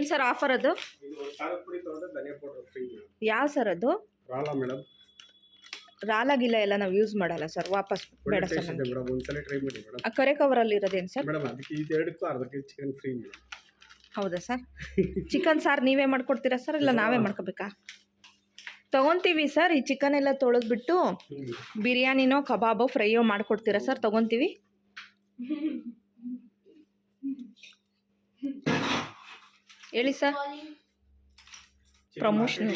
ಏನು sir offer ಅದು? ಯಾವ ಸರ್ ಅದು? ರಾಲ ರಾಲಾಗಿಲ್ಲ ಎಲ್ಲ ನಾವು ಯೂಸ್ ಮಾಡಲ್ಲ ಸರ್ ವಾಪಸ್ ಬೇಡ ಸರ್ ಆ ಕರೆ ಕವರಲ್ಲಿ ಇರೋದೇನು ಸರ್? ಮೇಡಮ್ ಅದಕ್ಕೆ ಇದೆರಡಕ್ಕೂ ಅರ್ಧ K G chicken free madam. ಹೌದಾ ಸರ್? ಚಿಕನ್ ಸಾರು ನೀವೇ ಮಾಡ್ಕೊಡ್ತೀರಾ ಸರ್ ಇಲ್ಲ ನಾವೇ ಮಾಡ್ಕೋಬೇಕಾ? ತಗೊಂತೀವಿ ಸರ್ ಈ ಚಿಕನ್ ಎಲ್ಲ ತೊಳೆದ್ಬಿಟ್ಟು ಬಿರಿಯಾನಿನೋ ಕಬಾಬೋ ಫ್ರೈಯೋ ಮಾಡ್ಕೊಡ್ತೀರಾ ಸರ್ ತೊಗೊತೀವಿ? ಹೇಳಿ ಸರ್. ಪ್ರಮೋಷನ್.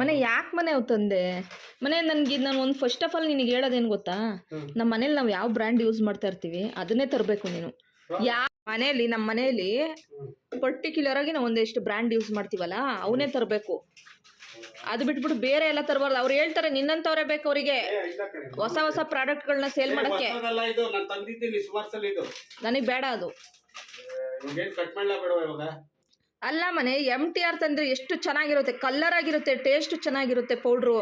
ಮನೆ ಯಾಕೆ ಮನೆ ಅವು ತಂದೆ? ಮನೆ ನನಗೆ ನಾನು ಒಂದು ಫಸ್ಟ್ ಆಫ್ ಆಲ್ ನಿನಗೆ ಹೇಳೋದೇನು ಗೊತ್ತಾ. ನಮ್ಮ ಮನೇಲಿ ನಾವು ಯಾವ ಬ್ರ್ಯಾಂಡ್ ಯೂಸ್ ಮಾಡ್ತಾ ಇರ್ತೀವಿ ಅದನ್ನೇ ತರಬೇಕು ನೀನು. ಯಾವ ಮನೆಯಲ್ಲಿ ನಮ್ಮ ಮನೆಯಲ್ಲಿ ಪರ್ಟಿಕ್ಯುಲರ್ ಆಗಿ ನಾವು ಒಂದೆಷ್ಟು ಬ್ರ್ಯಾಂಡ್ ಯೂಸ್ ಮಾಡ್ತೀವಲ್ಲ ಅವನ್ನೇ ತರಬೇಕು. ಅದು ಬಿಟ್ಬಿಟ್ಟು ಬೇರೆ ಎಲ್ಲ ತರಬಾರ್ದು. ಅವ್ರು ಹೇಳ್ತಾರೆ ನಿನ್ನಂತವ್ರೆ ಬೇಕು ಅವರಿಗೆ. ಹೊಸ ಹೊಸ ಹೊಸ ಪ್ರಾಡಕ್ಟ್ಗಳನ್ನ ಸೇಲ್ ಮಾಡಕ್ಕೆ. ನನಗೆ ಬೇಡ ಅದು. ಅಲ್ಲ ಮನೆ ಎಂ ಟಿ ಆರ್ ತಂದ್ರೆ ಎಷ್ಟು ಚೆನ್ನಾಗಿರುತ್ತೆ. ಕಲರ್ ಆಗಿರುತ್ತೆ ಟೇಸ್ಟ್ ಚೆನ್ನಾಗಿರುತ್ತೆ ಪೌಡ್ರು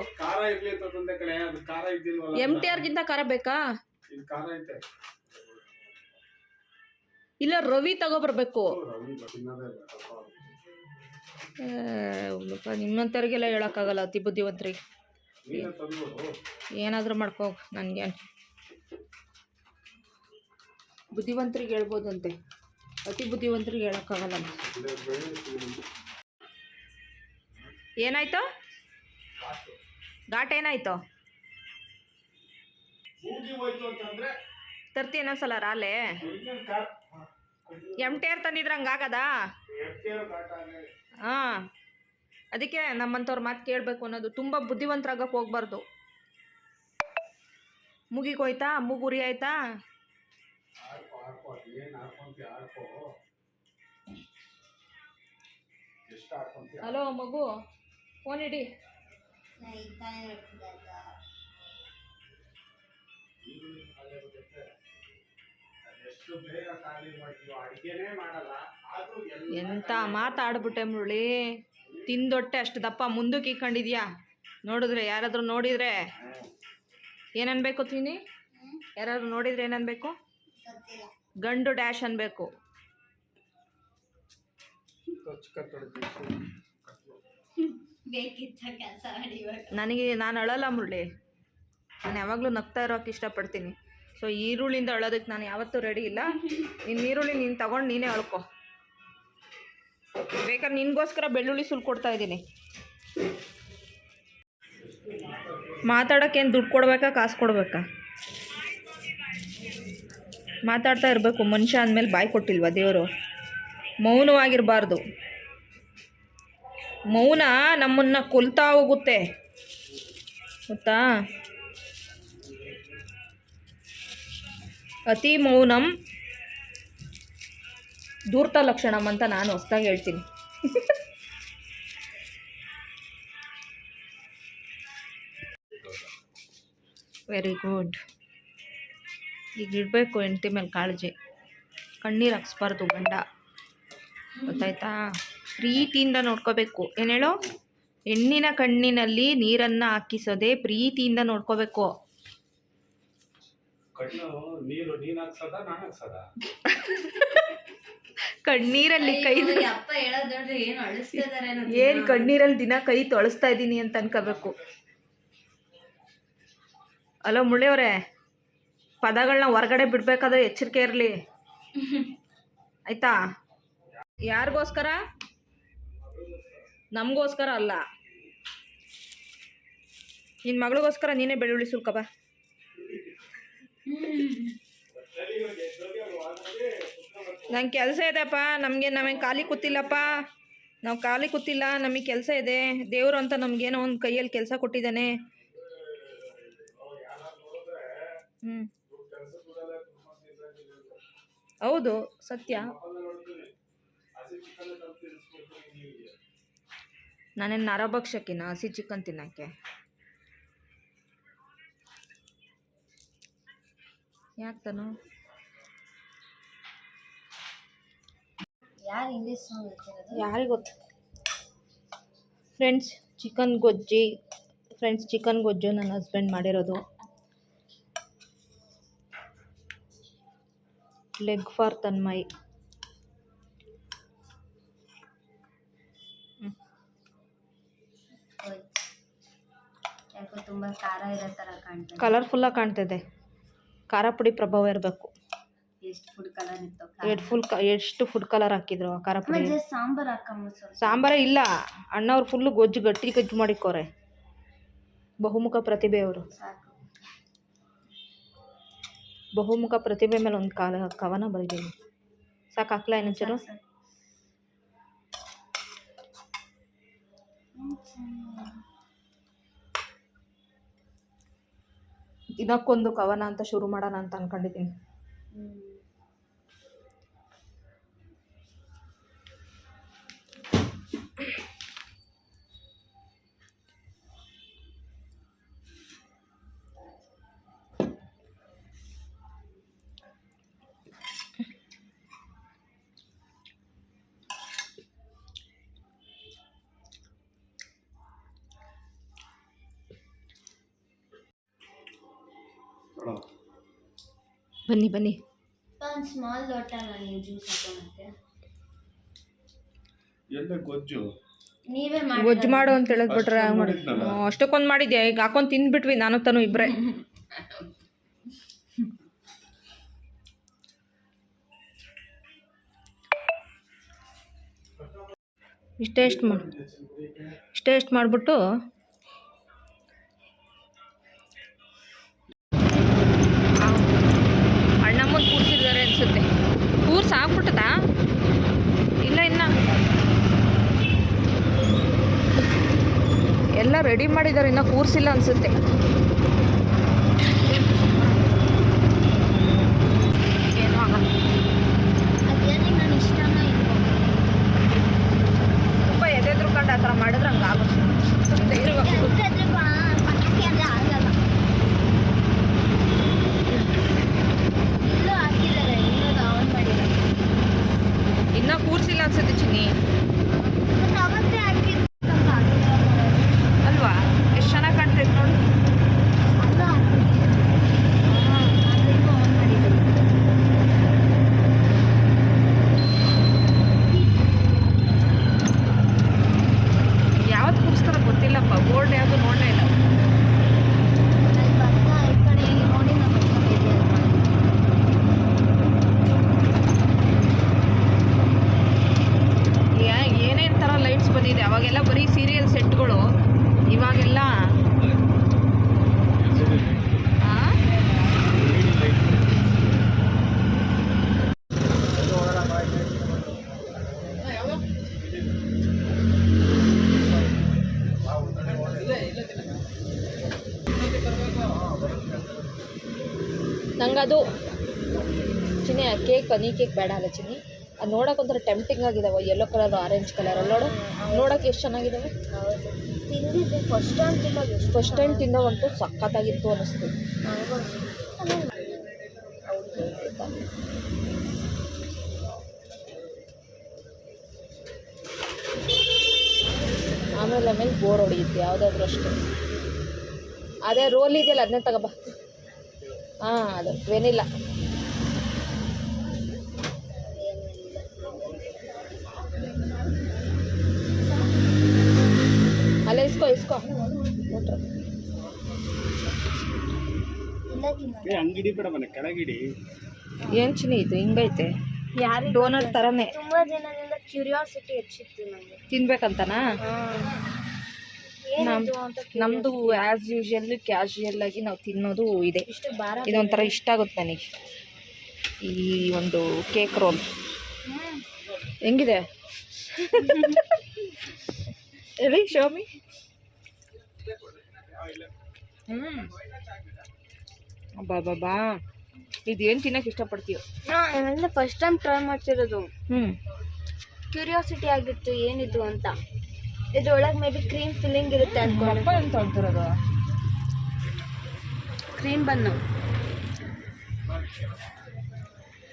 ಎಂ ಟಿ ಆರ್ಗಿಂತ ಖಾರ ಬೇಕಾ? ಇಲ್ಲ ರವಿ ತಗೊಬರ್ಬೇಕು. ನಿಮ್ಮಂಥವ್ರಿಗೆಲ್ಲ ಹೇಳೋಕ್ಕಾಗಲ್ಲ ಅತಿ ಬುದ್ಧಿವಂತರಿಗೆ. ಏನಾದರೂ ಮಾಡ್ಕೋ ನನಗೆ. ಬುದ್ಧಿವಂತರಿಗೆ ಹೇಳ್ಬೋದಂತೆ. ಅತಿ ಬುದ್ಧಿವಂತರಿಗೆ ಹೇಳೋಕ್ಕಾಗಲ್ಲ ಏನಾಯ್ತು? ಘಾಟ್ ಏನಾಯ್ತು? ತರ್ತಿ ಸಲ ರಾಲೆ ಎಂ ಟಿ ಆರ್ ತಂದಿದ್ರೆ ಹಂಗಾಗದಾ? ಎರ್ಕೇರು ಘಾಟ ಆಗಿ. ಹಾಂ ಅದಕ್ಕೆ ನಮ್ಮಂಥವ್ರ ಮಾತು ಕೇಳಬೇಕು ಅನ್ನೋದು ತುಂಬ ಬುದ್ಧಿವಂತರಾಗಕ್ಕೆ ಹೋಗ್ಬಾರ್ದು. ಮುಗಿಕೋಯ್ತಾ ಹೋಯ್ತಾ? ಮೂಗು ಉರಿ ಆಯ್ತಾ? ಹಲೋ ಮಗು ಫೋನ್ ಇಡಿ? ಎಷ್ಟು ಬೇಗ ಖಾಲಿ ಮಾಡ್ತೀವೋ ಅಡಿಗೆನೇ ಮಾಡಲ್ಲ. ಎಂಥ ಮಾತಾಡ್ಬಿಟ್ಟೆ ಮುರುಳಿ? ತಿಂದೊಟ್ಟೆ ಅಷ್ಟು ದಪ್ಪ ಮುಂದಕ್ಕೆ ಇಕ್ಕೊಂಡಿದ್ಯಾ ನೋಡಿದ್ರೆ ಯಾರಾದರೂ ನೋಡಿದರೆ? ಏನನ್ಬೇಕು ತಿನ್ನಿ? ಯಾರಾದರೂ ನೋಡಿದ್ರೆ ಏನನ್ಬೇಕು? ಗಂಡು ಡ್ಯಾಶ್ ಅನ್ಬೇಕು. ನನಗೆ ನಾನು ಅಳಲ್ಲ ಮುರುಳಿ. ನಾನು ಯಾವಾಗಲೂ ನಗ್ತಾ ಇರೋಕೆ ಇಷ್ಟಪಡ್ತೀನಿ. ಸೊ ಈರುಳ್ಳಿಯಿಂದ ಅಳೋದಕ್ಕೆ ನಾನು ಯಾವತ್ತೂ ರೆಡಿ ಇಲ್ಲ. ನಿನ್ನ ಈರುಳ್ಳಿ ನೀನು ತಗೊಂಡು ನೀನೇ ಅಳ್ಕೊ. ಬೇಕಾದ್ರೆ ನಿನಗೋಸ್ಕರ ಬೆಳ್ಳುಳ್ಳಿ ಸುಲ್ ಕೊಡ್ತಾ ಇದ್ದೀನಿ. ಮಾತಾಡೋಕ್ಕೇನು ದುಡ್ಡು ಕೊಡಬೇಕಾ, ಕಾಸು ಕೊಡಬೇಕಾ? ಮಾತಾಡ್ತಾ ಇರಬೇಕು, ಮನುಷ್ಯ ಅಂದಮೇಲೆ ಬಾಯಿ ಕೊಟ್ಟಿಲ್ವಾ ದೇವರು? ಮೌನವಾಗಿರಬಾರ್ದು. ಮೌನ ನಮ್ಮನ್ನು ಕೊಲ್ತಾ ಹೋಗುತ್ತೆ. ಗೊತ್ತಾ? ಅತಿ ಮೌನಂ ಧೂರ್ತ ಲಕ್ಷಣಮ್ ಅಂತ ನಾನು ಹೊಸ್ದಾಗಿ ಹೇಳ್ತೀನಿ. ವೆರಿ ಗುಡ್ ಈಗ ಇಡಬೇಕು ಹೆಂಡತಿ ಮೇಲೆ ಕಾಳಜಿ. ಕಣ್ಣೀರು ಹಾಕ್ಸ್ಬಾರ್ದು ಗಂಡ. ಗೊತ್ತಾಯ್ತಾ? ಪ್ರೀತಿಯಿಂದ ನೋಡ್ಕೋಬೇಕು. ಏನು ಹೇಳು? ಹೆಣ್ಣಿನ ಕಣ್ಣಿನಲ್ಲಿ ನೀರನ್ನು ಹಾಕಿಸೋದೆ ಪ್ರೀತಿಯಿಂದ ನೋಡ್ಕೋಬೇಕು. ಕಣ್ಣು ನೀರು ಕಣ್ಣೀರಲ್ಲಿ ಕೈ ಅಪ್ಪ ಹೇಳೋದು ನೋಡ್ರಿ ಏನು ಏನು ಕಣ್ಣೀರಲ್ಲಿ ದಿನ ಕೈ ತೊಳಸ್ತಾ ಇದ್ದೀನಿ ಅಂತ ಅನ್ಕೋಬೇಕು. ಅಲೋ ಮುಳ್ಳಿಯವ್ರೆ ಪದಗಳನ್ನ ಹೊರಗಡೆ ಬಿಡ್ಬೇಕಾದ್ರೆ ಎಚ್ಚರಿಕೆ ಇರಲಿ. ಆಯ್ತಾ? ಯಾರಿಗೋಸ್ಕರ? ನಮಗೋಸ್ಕರ ಅಲ್ಲ. ನಿನ್ನ ಮಗಳಿಗೋಸ್ಕರ ನೀನೇ ಬೆಳ್ಳುಳ್ಳಿ ಸುಲ್ಕ ಬಾ. ನಂಗೆ ಕೆಲಸ ಇದೆಪ್ಪ ನಮಗೆ ನಮಗೆ ಖಾಲಿ ಕೂತಿಲ್ಲಪ್ಪ. ನಾವು ಖಾಲಿ ಕೂತಿಲ್ಲ, ನಮಗೆ ಕೆಲಸ ಇದೆ. ದೇವರು ಅಂತ ನಮಗೇನೋ ಒಂದು ಕೈಯಲ್ಲಿ ಕೆಲಸ ಕೊಟ್ಟಿದ್ದಾನೆ. ಹ್ಞೂ ಹೌದು, ಸತ್ಯ. ನಾನೇನು ನರಭಕ್ಷಕಿನ ಹಸಿ ಚಿಕನ್ ತಿನ್ನೋಕ್ಕೆ. ಯಾಕೆ ತಾನು? ಯಾರು ಇಂಗ್ಲೀಷ್ ಸಾಂಗ್ ಹೇಳ್ತಿರೋದು? ಯಾರಿಗೆ ಗೊತ್ತು? ಫ್ರೆಂಡ್ಸ್ ಚಿಕನ್ ಗೊಜ್ಜಿ. ಫ್ರೆಂಡ್ಸ್ ಚಿಕನ್ ಗೊಜ್ಜು ನನ್ನ ಹಸ್ಬೆಂಡ್ ಮಾಡಿರೋದು. ಲೆಗ್ ಫಾರ್ ತನ್ಮಯ್ ಯಾಕೋ ತುಂಬ ಖಾರ ಇರೋ ಥರ ಕಾಣ್ತದೆ ಕಲರ್ಫುಲ್ಲಾಗಿ ಕಾಣ್ತಿದೆ ಖಾರ ಪುಡಿ ಪ್ರಭಾವ ಇರಬೇಕು. ಎಷ್ಟು ಫುಡ್ ಕಲರ್ ಇತ್ತು ಎಷ್ಟು ಫುಲ್ ಎಷ್ಟು ಫುಡ್ ಕಲರ್ ಹಾಕಿದ್ರು ಆ ಖಾರ ಪುಡಿ? ಸಾಂಬಾರ್ ಸಾಂಬಾರೇ ಇಲ್ಲ. ಅಣ್ಣವ್ರು ಫುಲ್ ಗೊಜ್ಜು ಗಟ್ಟಿ ಗಜ್ಜು ಮಾಡಿಕೋರೆ. ಬಹುಮುಖ ಪ್ರತಿಭೆ ಅವರು. ಬಹುಮುಖ ಪ್ರತಿಭೆ ಮೇಲೆ ಒಂದು ಕಾಲ ಕವನ ಬರೆದೀನಿ ಸಾಕು ಹಾಕ್ಲಾ ಏನಂಚರು. ದಿನಕ್ಕೊಂದು ಕವನ ಅಂತ ಶುರು ಮಾಡೋಣ ಅಂತ ಅನ್ಕೊಂಡಿದ್ದೀನಿ. ಬನ್ನಿ ಬನ್ನಿ. ಒಂದು ಸ್ಮಾಲ್ ಲೋಟ ನನಗೆ ಜ್ಯೂಸ್ ಹಾಕೋಣಕ್ಕೆ. ಎಲ್ಲ ಗೊಜ್ಜು. ನೀವೇ ಗೊಜ್ಜು ಮಾಡಿ ಅಂತ ಹೇಳೋದು ಬಿಟ್ರೆ ಮಾಡಿ? ಅಷ್ಟಕ್ಕೊಂದು ಮಾಡಿದ್ಯಾ? ಈಗ ಹಾಕೊಂಡು ತಿಂದ್ಬಿಟ್ವಿ ನಾನು ತಾನು ಇಬ್ಬರೇ ಇಷ್ಟೇ ಎಷ್ಟು ಮಾಡಿ ಇಷ್ಟೇ ಎಷ್ಟು ಮಾಡಿಬಿಟ್ಟು ರೆಡಿ ಮಾಡಿದ್ದಾರೆ ಇನ್ನೂ ಕೂರಿಸಿಲ್ಲ ಅನ್ಸುತ್ತೆ ಏನೂ ಆಗಲ್ಲ ಅದೇನಿಗೆ ನಾನು ಇಷ್ಟನ ಇಲ್ವೋ ತುಂಬ ಎದೆದ್ರುಕೊಂಡು ಆ ಥರ ಮಾಡಿದ್ರೆ ಹಂಗೆ ಆಗುತ್ತೆ ಸ್ವಲ್ಪ ಧೈರ್ಯವಾಗಿ ಕೂರು. ಎಲ್ರದ್ದು ಬಾ- ಪಟಾಕಿ ಅಂದ್ರೆ ಆಗಲ್ಲ ಇಲ್ಲೂ ಹಾಕಿದ್ದಾರೆ ಇನ್ನೂ ಆನ್ ಮಾಡಿಲ್ಲ ಇನ್ನ ಕೂರ್ಸಿಲ್ಲ ಅನ್ಸುತ್ತೆ ಚಿನ್ನಿ ಮತ್ತೆ ಅವತ್ತೇ ಹಾಕಿದ್ದು ಸ್ವಲ್ಪ ಆಗಿಲ್ಲ ಮಾರ್ರೆ. ಅಲ್ವಾ ಎಷ್ಟು ಚೆನ್ನಾಗಿ ಕಾಣ್ತೈತೆ ನೋಡು ಅಲ್ಲೂ ಹಾಕಿದ್ದು. ಅದನ್ನೂ ಆನ್ ಮಾಡಿದ್ರು ಯಾವತ್ತು ಕೂರಿಸ್ತಾರ ಗೊತ್ತಿಲ್ಲಪ್ಪ ಬೋರ್ಡ್ ಯಾವುದು ನೋಡಲೇ ಇಲ್ಲ ಅಲ್ಲಿ ಬರ್ತಾ ಈ ಕಡೆ ನೋಡಿ ನಾನು ಬರ್ಕೊಂಡಿದ್ದೆ ಯಾ- ಏನೇನ್ ಥರ ಬಂದಿದೆ ಅವಾಗೆಲ್ಲ ಬರೀ ಸೀರಿಯಲ್ ಸೆಟ್ಗಳು ಇವಾಗೆಲ್ಲ? ನಂಗದು ಚಿನ್ನಿ ಕೇಕ್ ನೀ ಕೇಕ್ ಬೇಡ ಅಲ್ಲ ಚಿನ್ನಿ ಅದು ನೋಡೋಕೆ ಒಂಥರ ಟೆಂಪ್ಟಿಂಗ್ ಆಗಿದಾವೆ ಯೆಲ್ಲೋ ಕಲರ್ ಆರೆಂಜ್ ಕಲರ್ ಅಲ್ಲಿ ನೋಡು. ನೋಡೋಕೆ ಎಷ್ಟು ಚೆನ್ನಾಗಿದಾವೆ? ತಿಂದಿದ್ದೆ ಫಸ್ಟ್ ಟೈಮ್ ತಿನ್ನೋದು ಫಸ್ಟ್ ಟೈಮ್ ತಿನ್ನೋವಂತೂ ಸಖತ್ತಾಗಿತ್ತು ಅನ್ನಿಸ್ತು ಆಮೇಲೆ ಆಮೇಲೆ ಬೋರ್ ಹೊಡೆಯುತ್ತೆ ಯಾವುದಾದ್ರೂ ಅಷ್ಟೇ. ಅದೇ ರೋಲ್ ಇದೆಯಲ್ಲ ಅದನ್ನೇ ತಗೋಬಾ ಹಾಂ ಅದು ವೆನಿಲ್ಲ इसको ತಿನ್ನೋದು ಅಂಗಡಿ ಬೇಡ ಮನೆ ಕೆಳಗಿಡಿ. ಏನು ಚಿನಿ ಇದು? ಹಿಂಗೈತೆ ಯಾರು ಡೋನರ್ ಥರನೇ ತುಂಬಾ ದಿನದಿಂದ ಕ್ಯೂರಿಯಾಸಿಟಿ ಹೆಚ್ಚಿತ್ತು ನನಗೆ ತಿನ್ಬೇಕಂತನಾ? ನಮ್ಮದು ಆ್ಯಸ್ ಯೂಶಲ್ ಕ್ಯಾಶುಯಲ್ ಆಗಿ ನಾವು ತಿನ್ನೋದು ಇದೆ. ಇದೊಂಥರ ಇಷ್ಟ ಆಗುತ್ತೆ ನನಗೆ. ಈ ಒಂದು ಕೇಕ್ ರೋಲ್. ಹೆಂಗಿದೆ? ಎಲ್ಲಿ ಶೋಮಿ ಹ್ಞೂ ಬಾ ಬಾ ಇದೇನು ತಿನ್ನಕ್ಕೆ ಇಷ್ಟಪಡ್ತೀಯೋ? ನಾನೆಲ್ಲ ಫಸ್ಟ್ ಟೈಮ್ ಟ್ರೈ ಮಾಡ್ತಿರೋದು. ಹ್ಞೂ ಕ್ಯೂರಿಯಾಸಿಟಿ ಆಗಿತ್ತು ಏನಿದು ಅಂತ. ಇದ್ರೊಳಗೆ ಮೇ ಬಿ ಕ್ರೀಮ್ ಫಿಲ್ಲಿಂಗ್ ಇರುತ್ತೆ ಅನ್ಕೊಂಡೆ ಏನು ತೊಳ್ತಿರೋದು ಕ್ರೀಮ್ ಬನ್ನು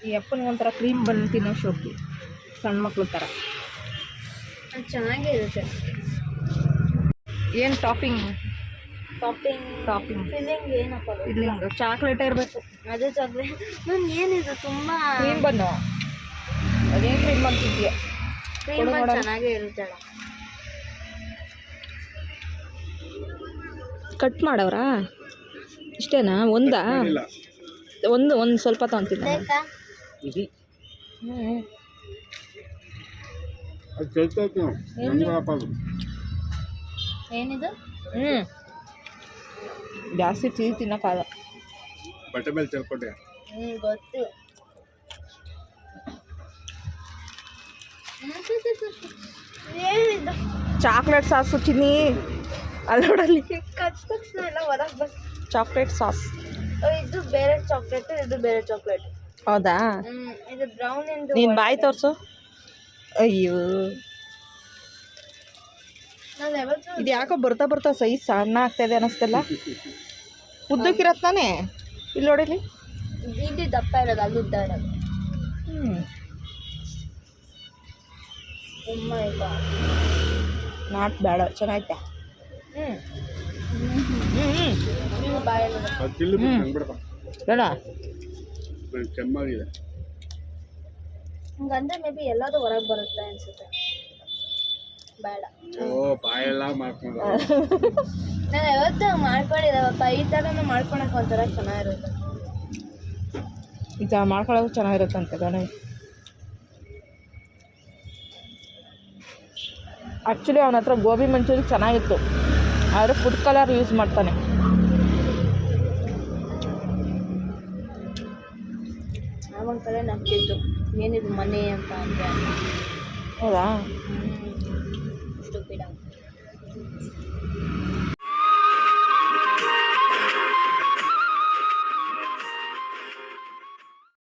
ಈ ಅಪ್ಪನಿಗೊಂಥರ ಕ್ರೀಮ್ ಬನ್ ತಿನ್ನೋ ಶೋಕಿ. ಸಣ್ಣ ಮಕ್ಳು ಥರ ಚೆನ್ನಾಗಿರುತ್ತೆ. ಏನು ಟಾಪಿಂಗ್ ಟಾಪಿಂಗ್ ಟಾಪಿಂಗ್ ಫಿಲ್ಲಿಂಗ್ ಏನಪ್ಪ? ಫಿಲ್ಲಿಂಗ್ ಚಾಕ್ಲೇಟೇ ಇರಬೇಕು. ಅದು ಚಾಕ್ಲೇಟ್ ಮ್ಯಾಮ್ ಏನಿದು? ತುಂಬ ಕ್ರೀಮ್ ಬನ್ನು. ಅದೇ ಕ್ರೀಮ್ ಮಾಡ್ತಿದ್ಯಾ ಕ್ರೀಮ್ ಬನ್ ಚೆನ್ನಾಗೇ ಇರುತ್ತೆ ಕಟ್ ಮಾಡವ್ರಾ? ಇಷ್ಟೇನಾ? ಒಂದಾ? ಒಂದು ಒಂದು ಸ್ವಲ್ಪ ತಗೊಂತೀನಿ ಏನಿದು? ಹ್ಞೂ ಜಾಸ್ತಿ ತಿಳಿ ತಿನ್ನೋಕ್ಕಾಗ ಬಟ್ಟೆ ಮೇಲೆ ತಿಳ್ಕೊಂಡೆ ಹ್ಞೂ ಗೊತ್ತು. ಚಾಕ್ಲೇಟ್ ಸಾಸು ಚಿನ್ನಿ ಅಲ್ಲೋಡಲ್ಲಿ. ಕಚ್ ತಕ್ಷಣ ಎಲ್ಲ ಹೊರಗೆ ಬಸ್ ಚಾಕ್ಲೇಟ್ ಸಾಸ್. ಇದು ಬೇರೆ ಚಾಕ್ಲೇಟ್ ಇದು ಬೇರೆ ಚಾಕ್ಲೇಟ್. ಹೌದಾ? ಇದು ಬ್ರೌನ್ ಇಂದು ನೀನು ಬಾಯಿ ತೋರಿಸು. ಅಯ್ಯೋ. ಇದು ಯಾಕೋ ಬರ್ತಾ ಬರ್ತಾ ಸೈಜ್ ಸಣ್ಣ ಆಗ್ತಾ ಇದೆ ಅನ್ನಿಸ್ತಲ್ಲ ಉದ್ದಕ್ಕಿರತ್ತೆ ತಾನೇ? ಇಲ್ಲಿ ನೋಡಿಲಿ ಇದು ದಪ್ಪ ಇರೋದು ಅಲ್ಲಿ ಉದ್ದ ಇರೋದು. ನಾಟ್ ಬೇಡ ಚೆನ್ನಾಗೈತೆ. ಬೇಡ ಕೆಮ್ಮಾಗಿದೆ ಹಂಗಂದ್ರೆ ಮೇ ಬಿ ಎಲ್ಲಾದ್ರೂ ಹೊರಗೆ ಬರುತ್ತೆ ಅನ್ಸುತ್ತೆ. ಬೇಡ. ಓ ಬಾಯೆಲ್ಲ ಮಾಡ್ಕೊಂಡು. ನಾನು ಯಾವತ್ತೂ ಮಾಡ್ಕೊಂಡಿದ್ದಾವಪ್ಪ ಈ ಥರನೂ ಮಾಡ್ಕೊಳಕ್ಕೆ ಒಂಥರ ಚೆನ್ನಾಗಿರುತ್ತೆ. ಈಗ ಮಾಡ್ಕೊಳ್ಳೋದು ಚೆನ್ನಾಗಿರುತ್ತಂತೆ ಗಣೇಶ್ ಆ್ಯಕ್ಚುಲಿ ಅವನ ಹತ್ರ ಗೋಬಿ ಮಂಚೂರಿ ಚೆನ್ನಾಗಿತ್ತು. ಆದರೆ ಫುಡ್ ಕಲರ್ ಯೂಸ್ ಮಾಡ್ತಾನೆ. ಆವಾಗ ಕಡೆ ನಗ್ತಿತ್ತು ಏನಿದು ಮನೆ ಅಂತ ಅಂದರೆ. ಹೌದಾ? esperanza.